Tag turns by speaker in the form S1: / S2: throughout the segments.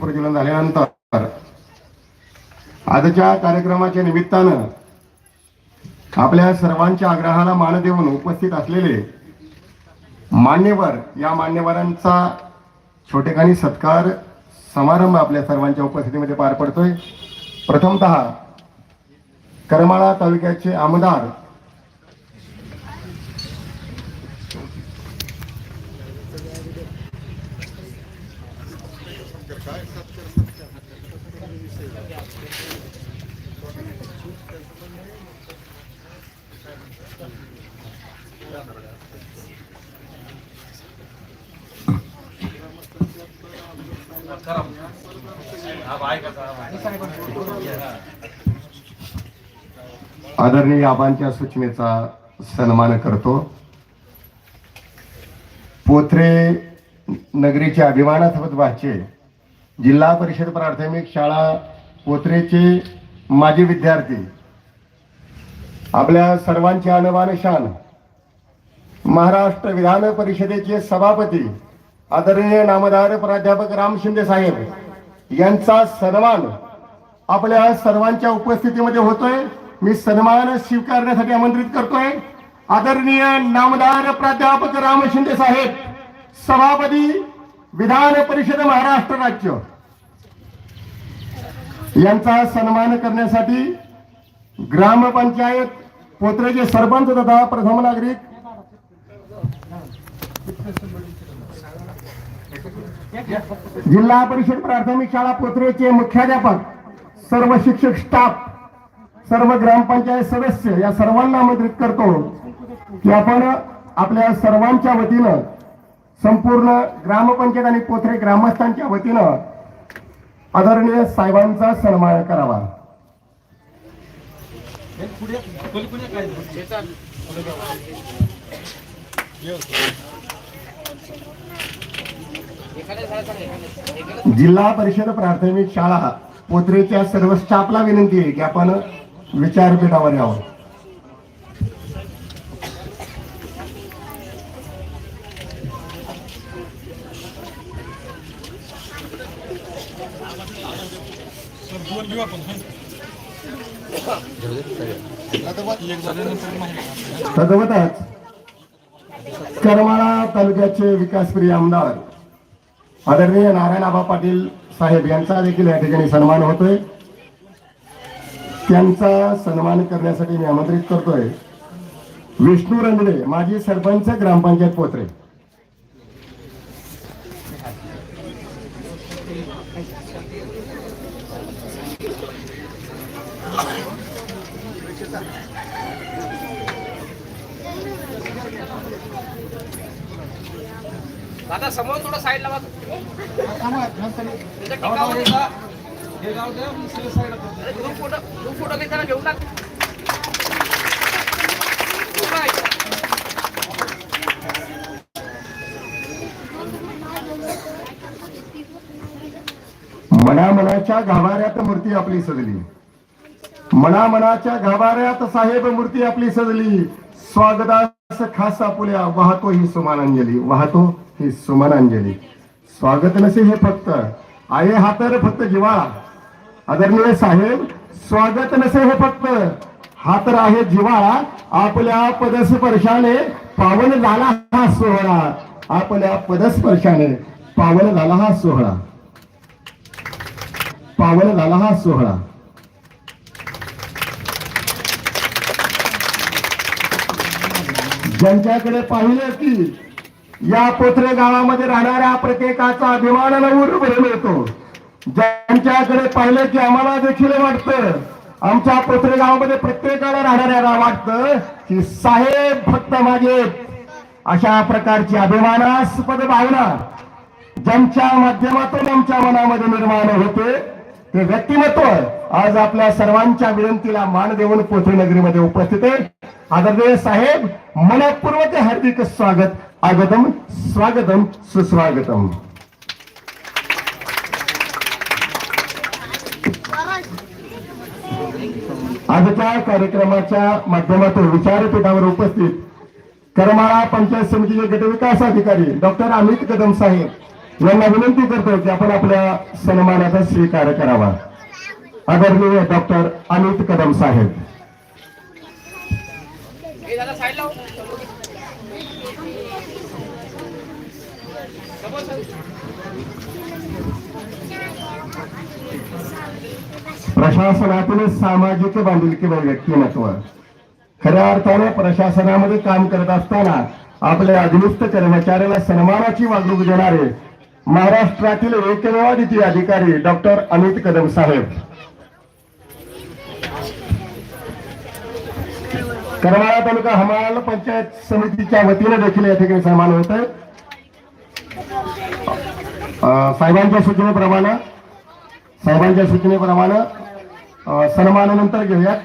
S1: प्रज्वलन झाल्यानंतर आजच्या कार्यक्रमाच्या निमित्तानं आपल्या सर्वांच्या आग्रहाला मान देऊन उपस्थित असलेले मान्यवर या मान्यवरांचा छोटेखानी सत्कार समारंभ आपल्या सर्वांच्या उपस्थितीमध्ये पार पडतोय. प्रथमतः करमाळा तालुक्याचे आमदार आदरणीय आबांच्या सूचनेचा सन्मान करतो. पोथरे नगरीचे अभिमानास्पद वाचे. जिल्हा परिषद प्राथमिक शाळा पोथरेचे माजी विद्यार्थी. आपल्या सर्वांचे अनवान शान. महाराष्ट्र विधान परिषदेचे सभापती आदरणीय नामदार प्राध्यापक राम शिंदे साहेब यांचा सन्मान आपल्या सर्वांच्या उपस्थितीमध्ये होतोय. मी सन्मान स्वीकारण्यासाठी आमंत्रित करतोय. आदरणीय नामदार प्राध्यापक राम शिंदे साहेब सभापती विधान परिषद महाराष्ट्र राज्य. यांचा सन्मान करण्यासाठी ग्रामपंचायत पोत्रेचे सरपंच तथा प्रथम नागरिक जिल्हा परिषद प्राथमिक शाळा पोत्रेचे मुख्याध्यापक सर्व शिक्षक स्टाफ सर्व ग्रामपंचायत सदस्य या सर्वांना आमंत्रित करतो की आपण आपल्या सर्वांच्या वतीनं संपूर्ण ग्रामपंचायत आणि पोथरे ग्रामस्थांच्या वतीनं आदरणीय साहेबांचा सन्मान करावा. जिल्हा परिषद प्राथमिक शाळा पोत्रेच्या सर्व स्टाफला विनंती आहे की आपण विचारपीठावर यावं. तदवतच करमाळा तालुक्याचे विकासप्रिय आमदार आदरणीय नारायणआबा पाटील साहेब यांचा देखील या ठिकाणी सन्मान होतोय. त्यांचा सन्मान करण्यासाठी मी आमंत्रित करतोय. विष्णू रंगडे माजी सरपंच ग्रामपंचायत पोत्रे.
S2: दादा समोर थोडं साईडला फोटो ग्रुप फोटो घेऊन टाक
S1: मनामनाच्या गाभाऱ्यात मूर्ती आपली सजली. मनामनाच्या गाभाऱ्यात साहेब मूर्ती आपली सजली. स्वागतास खास आपुल्या वाहतो ही सुमानांजली वाहतो ही सुमानांजली. स्वागत नसे हे फक्त आहे हा तर फक्त जिवाळा आदरणीय साहेब स्वागत नसे हे फक्त. हा तर आहे जिवाळा आपल्या पदस्पर्शाने पावन झाला हा सोहळा. आपल्या पदस्पर्शाने पावन झाला हा सोहळा. पावन झाला हा सोहळा. ज्यांच्याकडे पाहिलं की या पोत्रे गावामध्ये राहणाऱ्या प्रत्येकाचा अभिमान उर भरून येतो ज्यांच्याकडे पाहिलं की आम्हाला देखील वाटतं आमच्या पोथरे गावामध्ये प्रत्येकाला राहणाऱ्याला वाटतं की साहेब फक्त माझे अशा प्रकारची अभिमानास्पद भावना ज्यांच्या माध्यमातून आमच्या मनामध्ये निर्माण होते ते व्यक्तिमत्व आज आपल्या सर्वांच्या विनंतीला मान देऊन पोथरी नगरीमध्ये उपस्थित आहे आदरणीय साहेब मनपूर्वक हार्दिक स्वागत आगतम स्वागतम सुस्वागतम. आजच्या कार्यक्रमाच्या माध्यमातून विचारपीठावर उपस्थित करमाळा पंचायत समितीचे गटविकास अधिकारी डॉक्टर अमित कदम साहेब यांना विनंती करतो की आपण आपल्या सन्मानाचा स्वीकार करावा. आदरणीय डॉक्टर अमित कदम साहेब
S2: हे दादा साईडला हो. समोर सर.
S1: प्रशासनातील सामाजिक बांधिलकी व व्यक्तिमत्व. खऱ्या अर्थाने प्रशासनामध्ये काम करत असताना आपल्या अधिनिस्त कर्मचाऱ्याला सन्मानाची वागणूक देणारे महाराष्ट्रातील एकमेव अधिकारी डॉक्टर अमित कदम साहेब. करमाळा तालुका हमाल पंचायत समितीच्या वतीने देखील या ठिकाणी सन्मान होत आहे. साहेबांच्या सूचनेप्रमाणे साहेबांच्या सूचनेप्रमाणे सन्मानानंतर घेऊयात.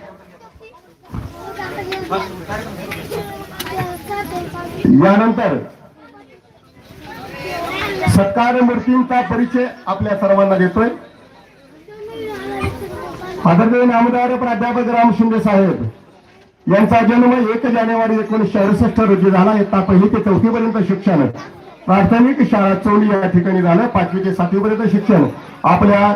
S1: यानंतर सत्कार मूर्तींचा परिचय आपल्या सर्वांना देतोय. आदरणीय नामदार प्राध्यापक राम शिंदे साहेब यांचा जन्म एक जानेवारी एकोणीसशे अडुसष्ट रोजी झाला. इयत्ता पहिली ते चौथी पर्यंत शिक्षण. प्राथमिक शाळा चौली या ठिकाणी झालं. पाचवी ते सातवीपर्यंत शिक्षण. आपल्या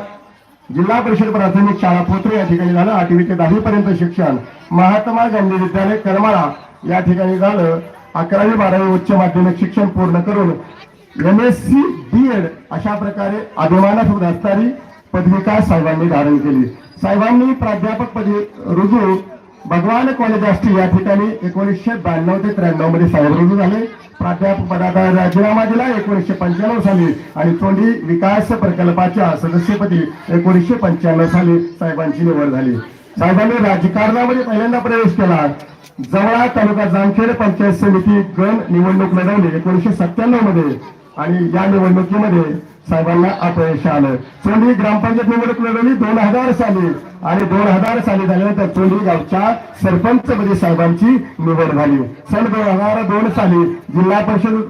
S1: जिल्हा परिषद प्राथमिक शाळा पोत्रे या ठिकाणी झालं. आठवी ते दहावी पर्यंत शिक्षण. महात्मा गांधी विद्यालय करमाळा या ठिकाणी झालं. अकरावी बारावी उच्च माध्यमिक शिक्षण पूर्ण करून M S C B Ed अशा प्रकारे अभिमानासोबत असणारी पदविका साहेबांनी धारण केली. साहेबांनी प्राध्यापक पदवी रुजू भगवान कॉलेज आष्टी या ठिकाणी एकोणीसशे ब्याण्णव ते त्र्याण्णवमध्ये साहेब रुजू झाले. प्राध्यापक पदाचा राजीनामा दिला एकोणीसशे पंच्याण्णव साली. आणि तोंडी विकास प्रकल्पाच्या सदस्यपदी एकोणीसशे पंच्याण्णव साली साहेबांची निवड झाली. साहेबांनी राजकारणामध्ये पहिल्यांदा प्रवेश केला. जवळा तालुका जामखेड पंचायत समिती गण निवडणूक लढवली एकोणीसशे सत्त्याण्णवमध्ये. आणि या निवडणुकीमध्ये साहेबांना अपयश आलं. चोंडी ग्रामपंचायत निवडणूक लढवली दोन हजार साली. आणि दोन हजार साली झाल्यानंतर चोंडी गावच्या सरपंच मध्ये साहेबांची निवड झाली. सन दोन हजार दोन साली जिल्हा परिषद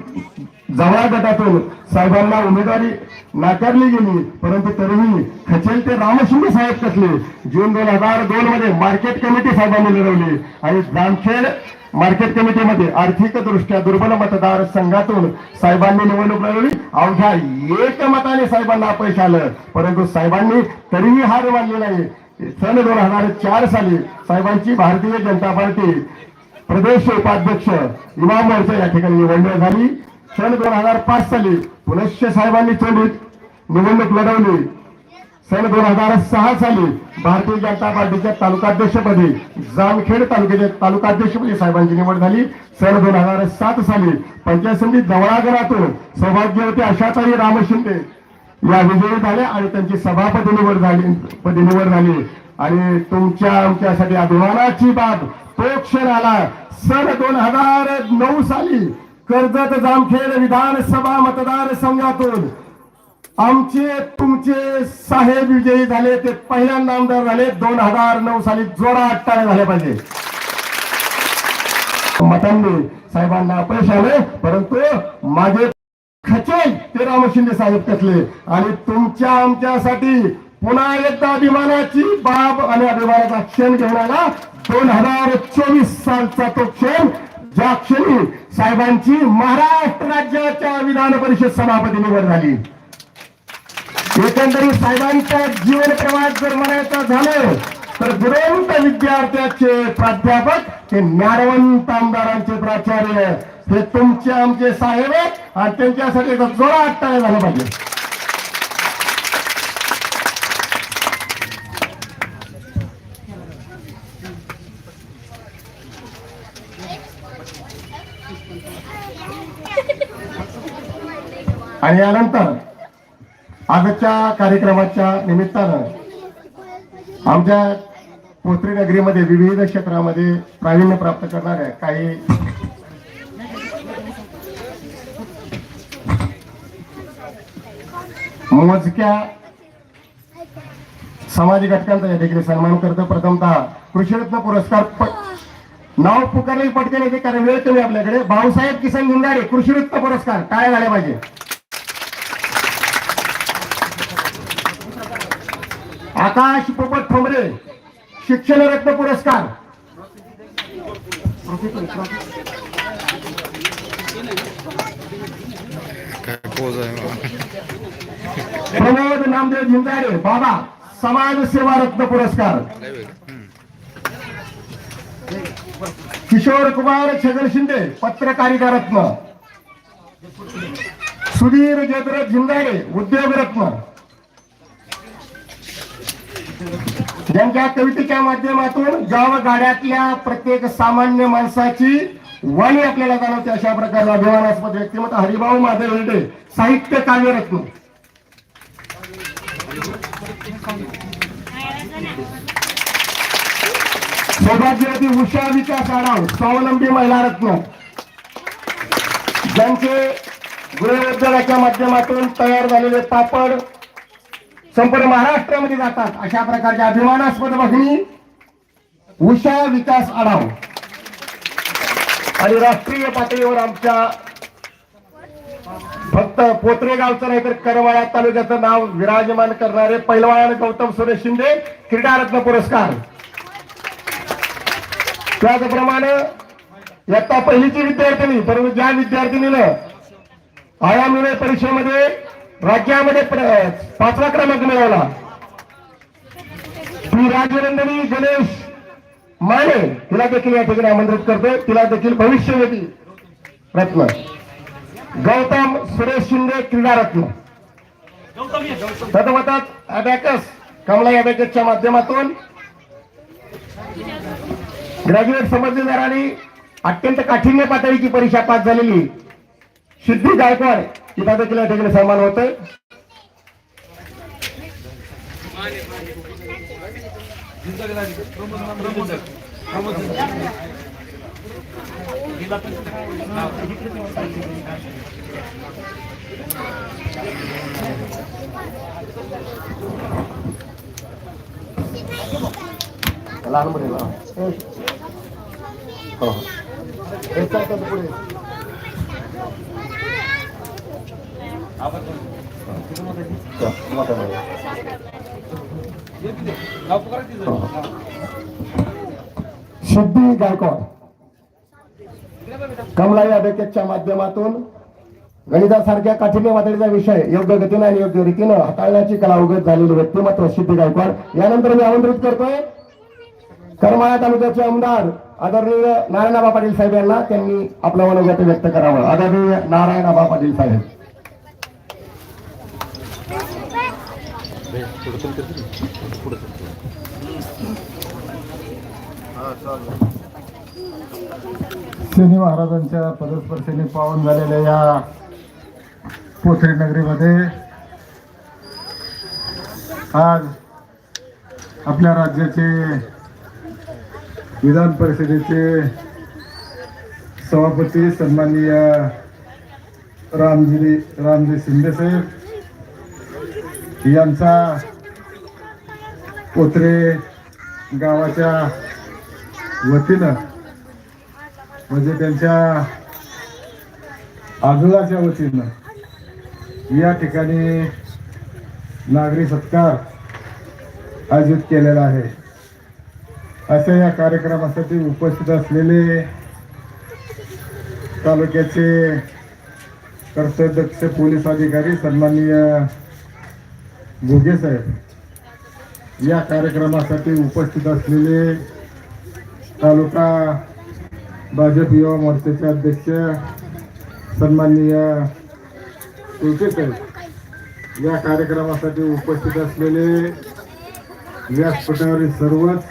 S1: जवळ गटातून साहेबांना उमेदवारी नाकारली गेली. परंतु तरीही खचेल ते रामशिंदे साहेब कसले? जून दोन हजार दोन मध्ये मार्केट कमिटी साहेबांनी लढवली. आणि जामखेड मार्केट कमिटीमध्ये आर्थिकदृष्ट्या दुर्बल मतदार संघातून साहेबांनी निवडणूक लढवली. अवघ्या एक मताने साहेबांना अपयश आलं. परंतु साहेबांनी तरीही हार मानली नाही. सन दोन हजार चार साली साहेबांची भारतीय जनता पार्टी प्रदेश उपाध्यक्ष इमाम मोर्चा या ठिकाणी निवडणूक झाली. सन दोन हजार पाच साली पुनश्च साहेबांनी चोंडीत निवडणूक लढवली. सन दोन हजार सहा साली भारतीय जनता पार्टीच्या तालुकाध्यक्षपदी जामखेड तालुक्याच्या तालुकाध्यक्षपदी साहेबांची निवड झाली. सन दोन हजार सात साली पंचायत समिती दवळागरातून सौभाग्यवती आशाताई राम शिंदे या विजयी झाल्या आणि त्यांची सभापती निवड झाली पदी निवड झाली. आणि तुमच्या आमच्यासाठी अभिमानाची बाब तो क्षण आला. सन दोन हजार नऊ साली कर्जत जामखेड विधानसभा मतदारसंघातून आमचे तुमचे साहेब विजयी झाले ते पहिल्यांदा आमदार झाले. दोन हजार नऊ साली जोडा अट्टाळे झाले पाहिजे. मतांनी साहेबांना अपयश आले परंतु माझे खचेल ते राम शिंदे साहेब कसले आणि तुमच्या आमच्यासाठी पुन्हा एकदा अभिमानाची बाब आणि अभिमानाचा क्षण घेऊन आला. दोन हजार चोवीस सालचा तो क्षण ज्या क्षणी साहेबांची महाराष्ट्र राज्याच्या विधान परिषद सभापती निवड झाली. एकंदरीत साहेबांचा जीवन प्रवास जर म्हणायचं झालं तर गुणवंत विद्यार्थ्याचे प्राध्यापक हे ज्ञानवंत आमदारांचे प्राचार्य हे तुमचे आमचे साहेब आहेत आणि त्यांच्यासाठी एक जोरा आत्ता झाला पाहिजे. आणि यानंतर आजच्या कार्यक्रमाच्या निमित्तानं आमच्या पोत्री नगरीमध्ये विविध क्षेत्रामध्ये प्रावीण्य प्राप्त करणाऱ्या काही मोजक्या समाज घटकांचा या ठिकाणी सन्मान करतो. प्रथमतः कृषीरत्न पुरस्कार नाव पुकारले पटकन कारण वेळ कमी आपल्याकडे. भाऊसाहेब किसन गुंडाळे कृषीरत्न पुरस्कार. काय झाले पाहिजे? आकाश पोपट ठोंबरे शिक्षण रत्न पुरस्कार. प्रमोद नामदेव झिंजारे बाबा समाज सेवा रत्न पुरस्कार. किशोर कुमार छगन शिंदे पत्रकारिता रत्न. सुधीर जयद्रथ झिंजारे उद्योग रत्न. ज्यांच्या कवितेच्या माध्यमातून गावगाड्यातल्या प्रत्येक सामान्य माणसाची वाणी आपल्याला जाणवते अशा प्रकारचा अभिमानास्पद व्यक्तिमत्व. हरिभाऊ माधव हिरडे साहित्य कार्यरत्न. सौभाग्यवती उषा विकास आढाव स्वावलंबी महिला रत्न. ज्यांचे गृहोद्योगाच्या माध्यमातून तयार झालेले पापड संपूर्ण महाराष्ट्रामध्ये जातात. अशा प्रकारच्या अभिमानास्पद बघणी उषा विकास आढाव. आणि राष्ट्रीय पातळीवर आमच्या फक्त पोत्रे गावचं नाही तर करमाळा तालुक्याचं नाव विराजमान करणारे पैलवान गौतम सुरेश शिंदे क्रीडारत्न पुरस्कार. त्याचप्रमाणे इयत्ता पहिलीची विद्यार्थिनी परंतु ज्या विद्यार्थिनीनं आयामिने परीक्षेमध्ये राज्यामध्ये पाचवा क्रमांक मिळवला. श्री राजनंदिनी गणेश माने तिला देखील या ठिकाणी आमंत्रित करतो तिला देखील भविष्यवेधी रत्न. गौतम सुरेश शिंदे क्रीडा रत्न. अबॅकस कमला अबॅकसच्या माध्यमातून ग्रॅज्युएट समजदारांनी अत्यंत काठिण्य पातळीची परीक्षा पास झालेली सिद्धी गायकवाड तिला देखील या ठिकाणी सन्मान होतोय लहान मुलीला हो हो एक चालतं पुढे या, मोठा मुलगा. सिद्धी गायकवाड. कमलाई अभ्यासच्या माध्यमातून गणितासारख्या काठिण्य वादळीचा विषय योग्य गतीने आणि योग्य रीतीनं हाताळण्याची कला अवगत झालेली व्यक्तिमत्व सिद्धी गायकवाड. यानंतर मी आमंत्रित करतोय करमाळा तालुक्याचे आमदार आदरणीय नारायणाबा पाटील साहेब यांना. त्यांनी आपलं मनोगत व्यक्त करावं. आदरणीय नारायणाबा पाटील साहेब.
S3: शनी महाराजांच्या पदस्पर्शेने पावन झालेल्या या पोथरी नगरीमध्ये आज आपल्या राज्याचे विधान परिषदेचे सभापती सन्माननीय रामजी रामजी शिंदे साहेब यांचा कोत्रे गावाच्या वतीनं म्हणजे त्यांच्या आजोलाच्या वतीनं या ठिकाणी नागरी सत्कार आयोजित केलेला आहे. अशा या कार्यक्रमासाठी उपस्थित असलेले तालुक्याचे कर्तव्यदक्ष पोलीस अधिकारी सन्माननीय भोगे साहेब या कार्यक्रमासाठी उपस्थित असलेले तालुका भाजप युवा मोर्चाचे अध्यक्ष सन्माननीय तुळके या कार्यक्रमासाठी उपस्थित असलेले व्यासपीठावरील सर्वच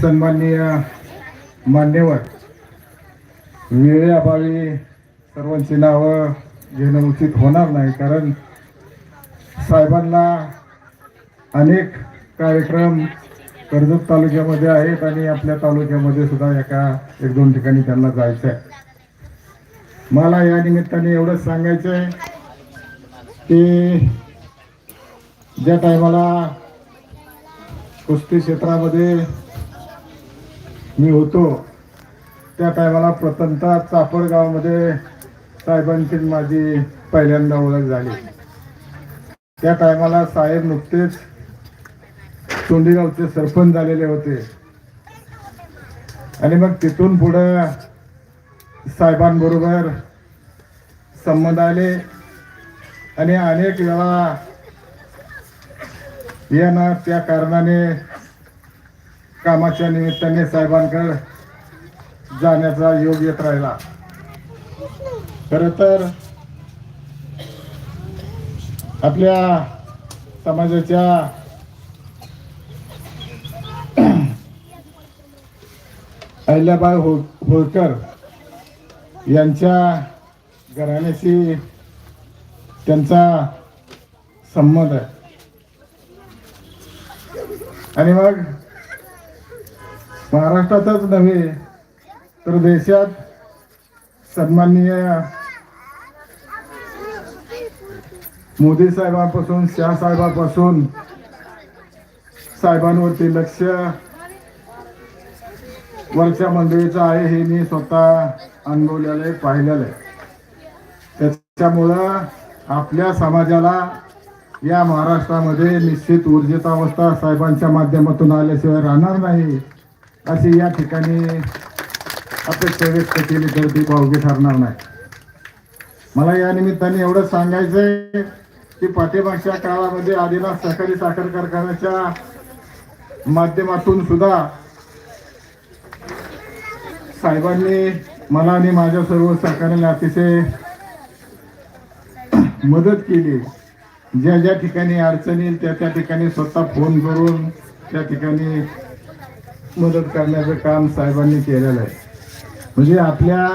S3: सन्माननीय मान्यवर वेळेअभावी सर्वांची नावं घेणं उचित होणार नाही कारण साहेबांना अनेक कार्यक्रम कर्जत तालुक्यामध्ये आहेत आणि आपल्या तालुक्यामध्ये सुद्धा एका एक दोन ठिकाणी त्यांना जायचं आहे मला या निमित्ताने एवढंच सांगायचं आहे की ज्या टायमाला कुस्ती क्षेत्रामध्ये मी होतो त्या टायमाला प्रथमतः चापड गावामध्ये साहेबांची माझी पहिल्यांदा ओळख झाली. त्या टायमाला साहेब नुकतेच तोंडीगावचे सरपंच झालेले होते. आणि मग तिथून पुढं साहेबांबरोबर संबंध आले. आणि अनेक वेळा यानं त्या कारणाने कामाच्या निमित्ताने साहेबांकडे जाण्याचा योग येत राहिला. खर तर आपल्या समाजाच्या अहिल्याबाई हो होळकर यांच्या घराण्याशी त्यांचा संबंध आहे. आणि मग महाराष्ट्रातच नव्हे तर देशात सन्माननीय मोदी साहेबांपासून शाह साहेबांपासून साहेबांवरती लक्ष वरच्या मंडळीचं आहे हे मी स्वतः अनुभवलेलं आहे पाहिलेलं आहे. त्याच्यामुळं आपल्या समाजाला या महाराष्ट्रामध्ये निश्चित ऊर्जितावस्था साहेबांच्या माध्यमातून आल्याशिवाय राहणार नाही अशी या ठिकाणी अपेक्षा व्यक्त केली तर ती भावगी ठरणार नाही. मला या निमित्ताने एवढं आहे की पाठीमागच्या काळामध्ये आदिनाथ सहकारी साखर कारखान्याच्या माध्यमातून सुद्धा साहेबांनी मला आणि माझ्या सर्व सहकार्याला अतिशय मदत केली. ज्या ज्या ठिकाणी अडचणी येईल त्या त्या ठिकाणी स्वतः फोन करून त्या ठिकाणी मदत करण्याचं काम साहेबांनी केलेलं आहे. म्हणजे आपल्या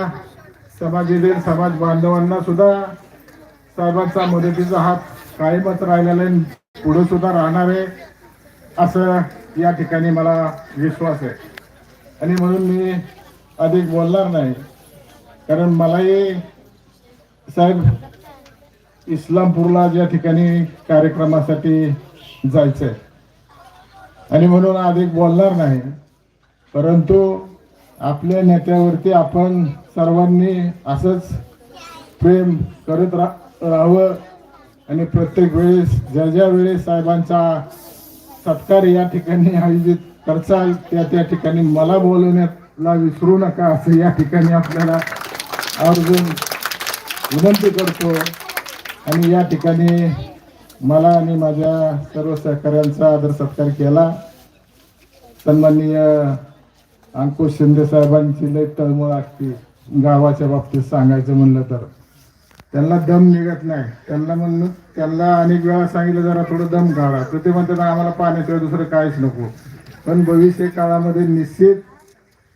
S3: समाजातील समाज बांधवांना सुद्धा साहेबांचा मदतीचा हात कायमच राहिलेला आहे पुढे सुद्धा राहणार आहे असं या ठिकाणी मला विश्वास आहे. आणि म्हणून मी अधिक बोलणार नाही. कारण मलाही साहेब इस्लामपूरला ज्या ठिकाणी कार्यक्रमासाठी जायचं आहे आणि म्हणून अधिक बोलणार नाही. परंतु आपल्या नेत्यावरती आपण सर्वांनी असंच प्रेम करत रा राहावं. आणि प्रत्येक वेळेस ज्या ज्या वेळेस साहेबांचा सत्कार या ठिकाणी आयोजित करचाल त्या त्या ठिकाणी मला बोलवण्यात ला विसरू नका असं या ठिकाणी आपल्याला आवर्जून विनंती करतो. आणि या ठिकाणी मला आणि माझ्या सर्व सहकाऱ्यांचा आदर सत्कार केला. सन्माननीय अंकुश शिंदे साहेबांची लय तळमळ असते. गावाच्या बाबतीत सांगायचं म्हणलं तर. त्यांना दम निघत नाही. त्यांना म्हणलं त्यांना अनेक वेळा सांगितलं जरा थोडं दम काढा. तर ते म्हणतात आम्हाला पाण्याशिवाय दुसरं काहीच नको. पण भविष्य काळामध्ये निश्चित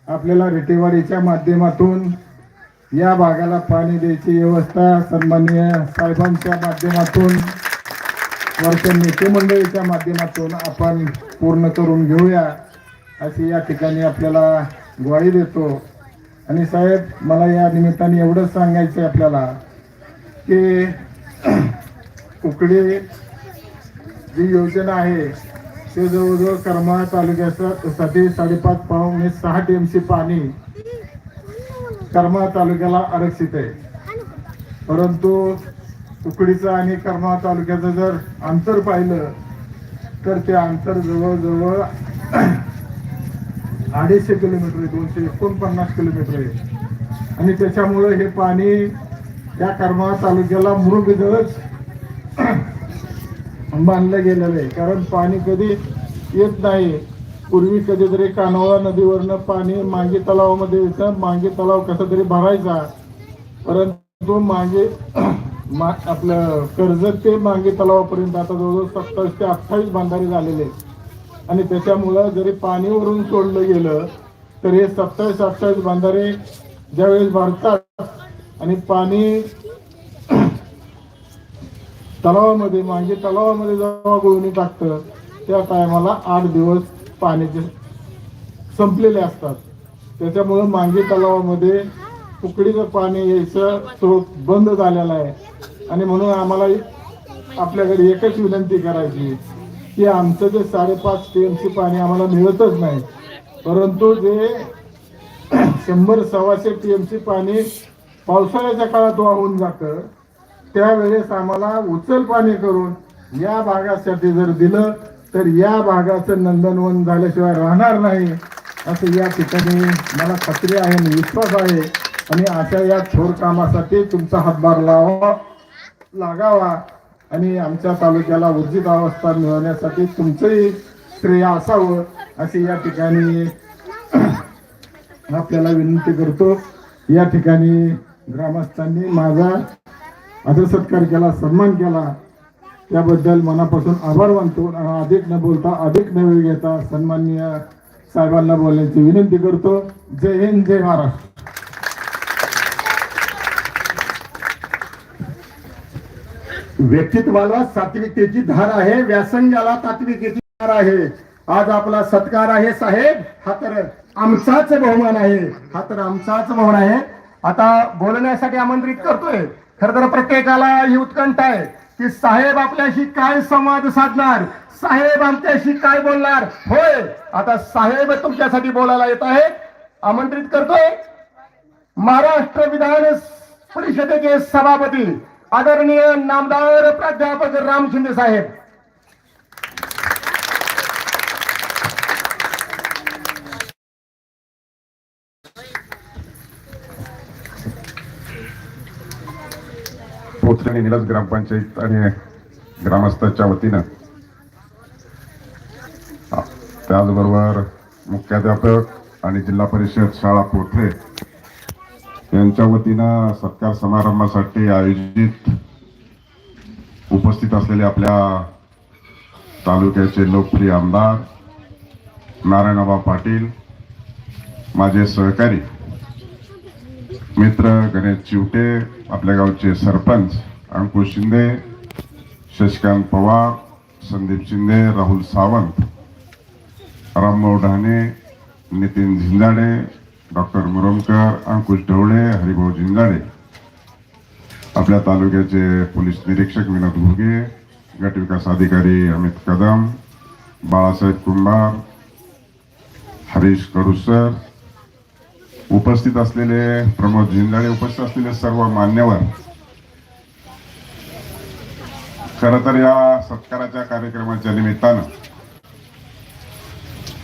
S3: आपल्याला रेटेवाडीच्या माध्यमातून या भागाला पाणी द्यायची व्यवस्था सन्माननीय साहेबांच्या माध्यमातून वरच्या नेते मंडळीच्या माध्यमातून आपण पूर्ण करून घेऊया अशी या ठिकाणी आपल्याला ग्वाही देतो. आणि साहेब मला या निमित्ताने एवढंच सांगायचं आहे आपल्याला की उकडी जी योजना आहे ते जवळजवळ करमाळा तालुक्यासाठी साडेपाच पावणे सहा टी एम सी पाणी करमाळा तालुक्याला आरक्षित आहे. परंतु उकडीचं आणि करमाळा तालुक्याचं जर अंतर पाहिलं तर ते अंतर जवळजवळ अडीचशे किलोमीटर आहे दोनशे एकोणपन्नास किलोमीटर आहे. आणि त्याच्यामुळं हे पाणी या करमाळा तालुक्याला मृगजळच बांधलं गेलेलं आहे कारण पाणी कधी येत नाही. पूर्वी कधीतरी कानोळा नदीवरनं पाणी मांगी तलावामध्ये येतं. मांगी तलाव कसा तरी भरायचा. परंतु मागे मा आपलं कर्जत ते मांगी तलावापर्यंत आता जवळजवळ सत्तावीस ते अठ्ठावीस बांधारे झालेले आहेत. आणि त्याच्यामुळं जरी पाणी वरून सोडलं गेलं तर हे सत्तावीस अठ्ठावीस बांधारे ज्यावेळेस भरतात आणि पाणी तलावामध्ये मागे तलावामध्ये जेव्हा गुळणी टाकतं त्या टायमाला आठ दिवस पाण्याचे संपलेले असतात. त्याच्यामुळं मांगी तलावामध्ये उकडीचं पाणी यायचं स्रोत बंद झालेला आहे. आणि म्हणून आम्हाला आपल्याकडे एकच विनंती करायची की आमचं जे साडेपाच टी एम सी पाणी आम्हाला मिळतच नाही. परंतु जे शंभर सव्वाशे टी एम सी पाणी पावसाळ्याच्या काळात वाहून जातं त्यावेळेस आम्हाला उचल पाणी करून या भागासाठी जर दिलं तर या भागाचं नंदनवन झाल्याशिवाय राहणार नाही असं या ठिकाणी मला खात्री आहे आणि विश्वास आहे. आणि अशा या थोर कामासाठी तुमचा हातभार लावा लागावा. आणि आमच्या तालुक्याला उर्जित अवस्था मिळवण्यासाठी तुमचंही श्रेय असावं असे या ठिकाणी आपल्याला विनंती करतो. या ठिकाणी ग्रामस्थांनी माझा आदर सत्कार केला सन्मान केला. त्याबद्दल मनापासून आभार मानतो अधिक न बोलता अधिक न वेळ घेता सन्माननीय साहेबांना बोलण्याची विनंती करतो. जय हिंद जय महाराष्ट्र.
S1: व्यक्तित्वाला सात्विकतेची धार आहे व्यासंगाला तात्विकेची धार आहे. आज आपला सत्कार आहे साहेब. हा तर आमचाच बहुमान आहे. हा तर आमचाच बहुमान आहे. आता बोलण्यासाठी आमंत्रित करतोय. खर तर प्रत्येकाला ही उत्कंठ आहे की साहेब आपल्याशी काय संवाद साधणार? साहेब आमच्याशी काय बोलणार? होय आता साहेब तुमच्यासाठी बोलायला येत आहे आमंत्रित करतोय महाराष्ट्र विधान परिषदेचे सभापती आदरणीय नामदार प्राध्यापक राम शिंदे साहेब.
S4: आणि निलज ग्रामपंचायत आणि ग्रामस्थांच्या वतीनं. त्याचबरोबर मुख्याध्यापक आणि जिल्हा परिषद शाळा पोथरे यांच्या वतीनं सत्कार समारंभासाठी आयोजित उपस्थित असलेले आपल्या तालुक्याचे लोकप्रिय आमदार नारायणबा पाटील माझे सहकारी मित्र गणेश चिवटे आपल्या गावचे सरपंच अंकुश शिंदे शशिकांत पवार संदीप शिंदे राहुल सावंत रामभाऊ ढाणे नितीन झिंजाडे डॉक्टर मुरमकर अंकुश ढवळे हरिभाऊ झिंजाडे आपल्या तालुक्याचे पोलीस निरीक्षक विनोद घुगे गटविकास अधिकारी अमित कदम बाळासाहेब कुंभार हरीश कडुसर उपस्थित असलेले प्रमोद झिंजाडे उपस्थित असलेले सर्व मान्यवर खर तर या सत्काराच्या कार्यक्रमाच्या निमित्तानं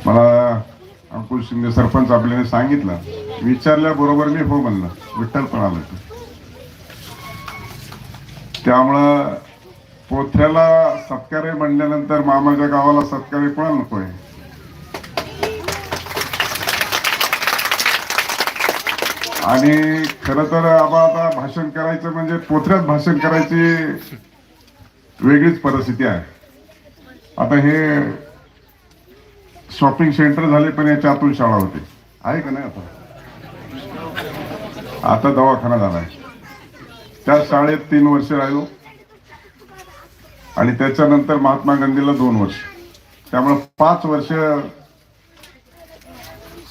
S4: मला अंकुश शिंदे सरपंच आपल्याने सांगितलं. विचारल्याबरोबर मी हो म्हणलं. विठ्ठल पण आलं त्यामुळं पोथ्याला सत्कारे म्हणल्यानंतर मामाच्या गावाला सत्कारे कोणाला नको आहे आणि खर तर आबा आता भाषण करायचं म्हणजे पोथऱ्यात भाषण करायची वेगळीच परिस्थिती आहे. आता हे शॉपिंग सेंटर झाले पण याच्या आतून शाळा होते. आहे का नाही आता? आता दवाखाना झाला आहे त्या शाळेत तीन वर्ष राहिलो. आणि त्याच्यानंतर महात्मा गांधीला दोन वर्ष. त्यामुळे पाच वर्ष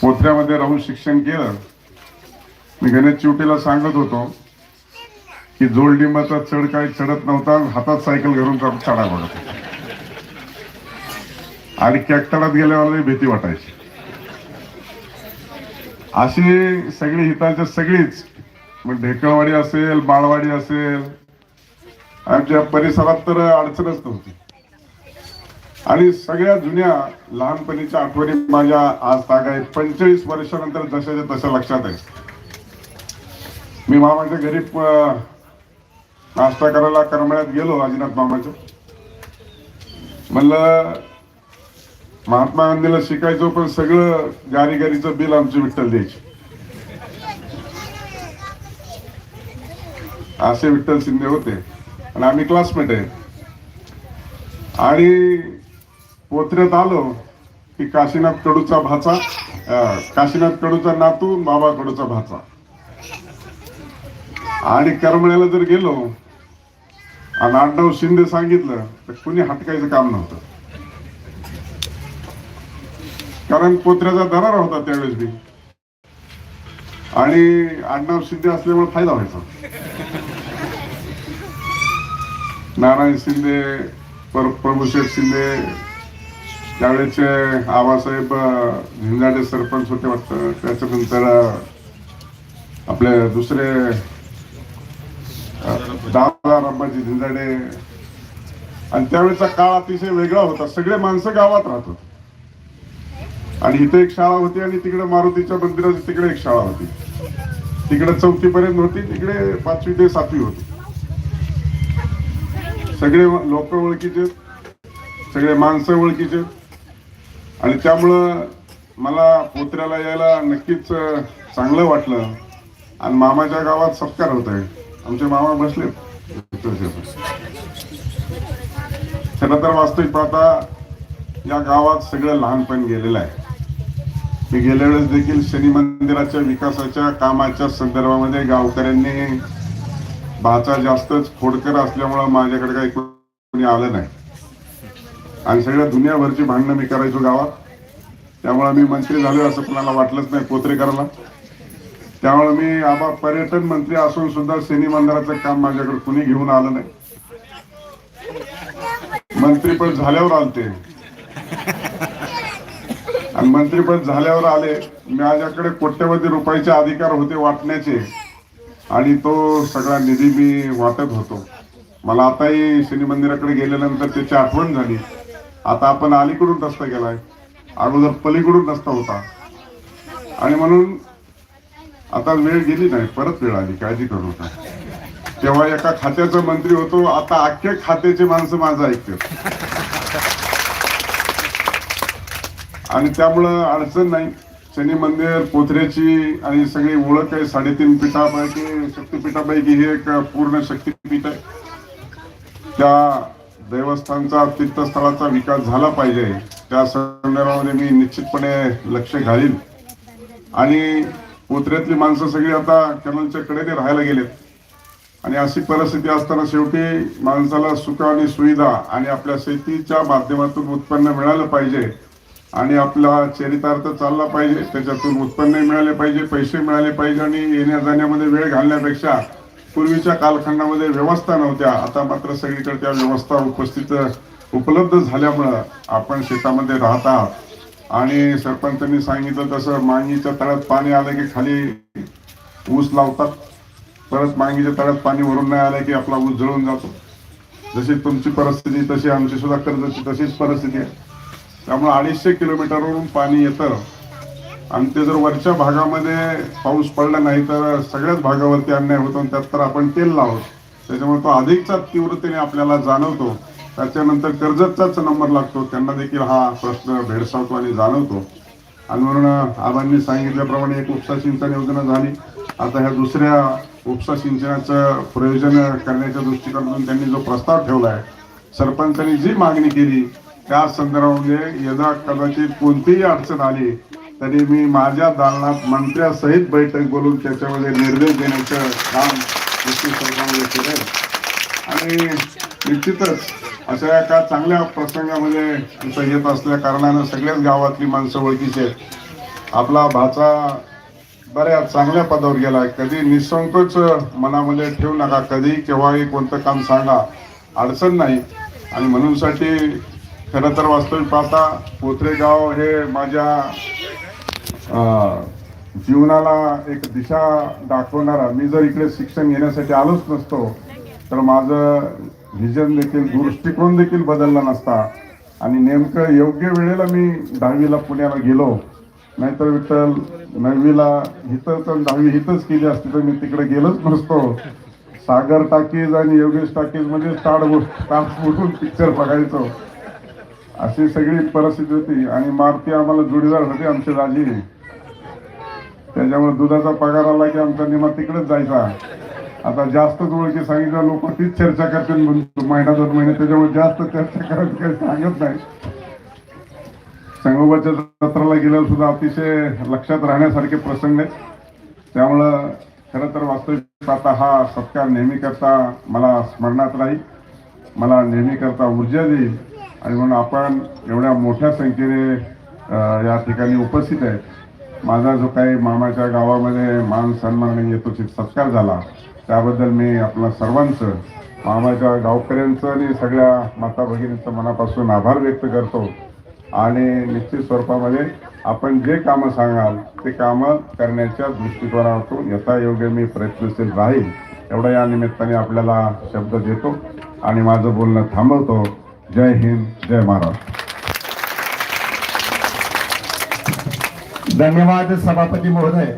S4: पोथऱ्यामध्ये राहून शिक्षण केलं. मी गणेश चिवटीला सांगत होतो की जोडलिंबाचा चढ काही चढत नव्हता हातात सायकल घरून चढा बघत होता. आणि कॅक्टरात गेल्यावर भीती वाटायची. अशी सगळी हिताच्या सगळीच मग ढेकळवाडी असेल बाळवाडी असेल आमच्या परिसरात तर अडचणच नव्हती. आणि सगळ्या जुन्या लहानपणीच्या आठवणी माझ्या आज तागायत पंचेचाळीस वर्षानंतर जशाच्या तशा लक्षात आहे मी मामाच्या घरी नाश्ता करायला करमळ्यात गेलो आजीनाथ मामाच्या. म्हणलं महात्मा गांधीला शिकायचो पण सगळं गारी गारीचं बिल आमचे विठ्ठल द्यायचे. असे विठ्ठल शिंदे होते. आणि आम्ही क्लासमेट आहे. आणि पोत्र्यात आलो की काशीनाथ कडूचा भाचा काशीनाथ कडूचा नातू बाबा कडूचा भाचा. आणि करमळ्याला जर गेलो आणि आडनाव शिंदे सांगितलं तर कुणी हटकायचं काम नव्हतं. कारण पोत्र्याचा दरार होता त्यावेळेस बी. आणि आडनाव शिंदे असल्यामुळे फायदा व्हायचा. नारायण शिंदे पर प्रभूशेठ शिंदे त्यावेळेचे आबासाहेब झिंजाडे सरपंच होते वाटतं त्याच्यानंतर आपले दुसरे दादा रंबाजी झिंजाडे आणि त्यावेळेचा काळ अतिशय वेगळा होता. सगळे माणसं गावात राहत होते. आणि इथे एक शाळा होती आणि तिकडे मारुतीच्या मंदिरात तिकडे एक शाळा होती. तिकडे चौथी पर्यंत होती तिकडे पाचवी ते सातवी होती. सगळे लोक ओळखीचे सगळे माणसं ओळखीचे. आणि त्यामुळं मला पोत्र्याला यायला नक्कीच चांगलं वाटलं. आणि मामाच्या गावात सत्कार होत आहे आमचे मामा बसले. खरं तर वास्तविक पाहता या गावात सगळं लहानपण गेलेलं आहे. मी गेल्या वेळेस देखील शनी मंदिराच्या विकासाच्या कामाच्या संदर्भामध्ये गावकऱ्यांनी भाचा जास्तच खोडकर असल्यामुळं माझ्याकडे काही कोणी आलं नाही. आणि सगळ्या दुनियाभरची भांडणं मी करायचो गावात. त्यामुळे मी मंत्री झालो असं कुणाला वाटलंच नाही कोत्रेकराला त्यामुळे मी आबा पर्यटन मंत्री असून सुद्धा सिनी मंदिराचं काम माझ्याकडे कुणी घेऊन आलं नाही. मंत्रीपद झाल्यावर आलते. आणि मंत्रीपद झाल्यावर आले. माझ्याकडे कोट्यवधी रुपयाचे अधिकार होते वाटण्याचे. आणि तो सगळा निधी मी वाटत होतो. मला आताही शनी मंदिराकडे गेल्यानंतर त्याची आठवण झाली. आता आपण अलीकडून रस्ता गेलाय अगोदर पलीकडून रस्ता होता. आणि म्हणून आता वेळ गेली नाही परत वेळ आली काळजी करू नका. तेव्हा एका खात्याचा मंत्री होतो आता अख्ख्या खात्याचे माणसं माझं ऐकतात. आणि त्यामुळं अडचण नाही. शनी मंदिर पोथऱ्याची आणि सगळी ओळख आहे साडेतीन पीठापैकी शक्तीपीठापैकी हे एक पूर्ण शक्तीपीठ आहे. त्या देवस्थानचा तीर्थस्थळाचा विकास झाला पाहिजे. त्या संदर्भामध्ये मी निश्चितपणे लक्ष घालीन. आणि पोत्र्यातली माणसं सगळी आता कॅनलच्या कडेने राहायला गेलेत. आणि अशी परिस्थिती असताना शेवटी माणसाला सुख आणि सुविधा आणि आपल्या शेतीच्या माध्यमातून उत्पन्न मिळालं पाहिजे आणि आपला चरितार्थ चालला पाहिजे. त्याच्यातून उत्पन्न मिळाले पाहिजे पैसे मिळाले पाहिजे आणि येण्या जाण्यामध्ये वेळ घालण्यापेक्षा पूर्वीच्या कालखंडामध्ये व्यवस्था नव्हत्या. आता मात्र सगळीकडे त्या व्यवस्था उपस्थित उपलब्ध झाल्यामुळं आपण शेतामध्ये राहत आहात. आणि सरपंचांनी सांगितलं तसं मांगीच्या तळ्यात पाणी आलं की खाली ऊस लावतात. परत मांगीच्या तळ्यात पाणी वरून नाही आलं की आपला ऊस जळून जातो. जशी तुमची परिस्थिती तशी आमची सुद्धा कर्जाची तशीच परिस्थिती आहे. त्यामुळे अडीचशे किलोमीटरवरून पाणी येतं. आणि ते जर वरच्या भागामध्ये पाऊस पडला नाही तर सगळ्याच भागावरती अन्याय होतो आणि त्यात तर आपण तेल लावतो. त्याच्यामुळे तो अधिकचा तीव्रतेने आपल्याला जाणवतो. त्याच्यानंतर कर्जतचाच नंबर लागतो. त्यांना देखील हा प्रश्न भेडसावतो आणि जाणवतो. आणि म्हणून आबांनी सांगितल्याप्रमाणे एक उपसा सिंचन योजना झाली. आता ह्या दुसऱ्या उपसा सिंचनाचं प्रयोजन करण्याच्या दृष्टिकोनातून त्यांनी जो प्रस्ताव ठेवला आहे सरपंचांनी जी मागणी केली त्या संदर्भामध्ये यदा कदाचित कोणतीही अडचण आली तरी मी माझ्या दालनात मंत्र्यासहित बैठक बोलून त्याच्यामध्ये निर्देश देण्याचं काम निश्चित सरकारमध्ये केलं आणि निश्चितच अशा एका चांगल्या प्रसंगामध्ये इथं येत असल्या कारणानं सगळ्याच गावातली माणसं ओळखीचे आहेत. आपला भाचा बऱ्याच चांगल्या पदावर गेलाय कधी निसंकोच मनामध्ये ठेवू नका. कधी केव्हाही कोणतं काम सांगा. अडचण नाही. आणि म्हणूनसाठी खरं तर वास्तविक पाहता पोत्रेगाव हे माझ्या जीवनाला एक दिशा दाखवणारा. मी जर इकडे शिक्षण घेण्यासाठी आलोच नसतो तर माझं व्हिजन देखील दृष्टिकोन देखील बदलला नसता. आणि नेमकं योग्य वेळेला मी दहावीला पुण्याला गेलो. नाहीतर विठ्ठल नववीला इथं तर दहावी हिथंच केली असती तर मी तिकडे गेलोच नसतो. सागर टाकीज आणि योगेश टाकीज म्हणजे मध्ये स्टार्ट स्टार्ट उठून पिक्चर बघायचो. अशी सगळी परिस्थिती होती. आणि मारुती आम्हाला जोडीदार होते आमचे राजी. त्याच्यामुळे दुधाचा पगार आला की आमचा निमा तिकडेच जायचा. आता जास्त जवळचे सांगितलं लोक तीच चर्चा करतील म्हणून महिना दोन महिने त्याच्यामुळे जास्त चर्चा करायचं काही सांगत नाही. संगोबाच्या जत्राला गेल्यावर सुद्धा अतिशय लक्षात राहण्यासारखे प्रसंग आहेत. त्यामुळं खरं तर वास्तविक आता हा सत्कार नेहमी करता मला स्मरणात राहील. मला नेहमी करता ऊर्जा देईल. आणि म्हणून आपण एवढ्या मोठ्या संख्येने या ठिकाणी उपस्थित आहेत. माझा जो काही मामाच्या गावामध्ये मान सन्मान आणि यथोचित सत्कार झाला त्याबद्दल मी आपल्या सर्वांचं मामाच्या गावकऱ्यांचं आणि सगळ्या माता भगिनींचं मनापासून आभार व्यक्त करतो. आणि निश्चित स्वरूपामध्ये आपण जे कामं सांगाल ते कामं करण्याच्या दृष्टिकोनातून यथायोग्य मी प्रयत्नशील राहील एवढा या निमित्ताने आपल्याला शब्द देतो आणि माझं बोलणं थांबवतो. जय हिंद जय महाराष्ट्र.
S1: धन्यवाद सभापती महोदय.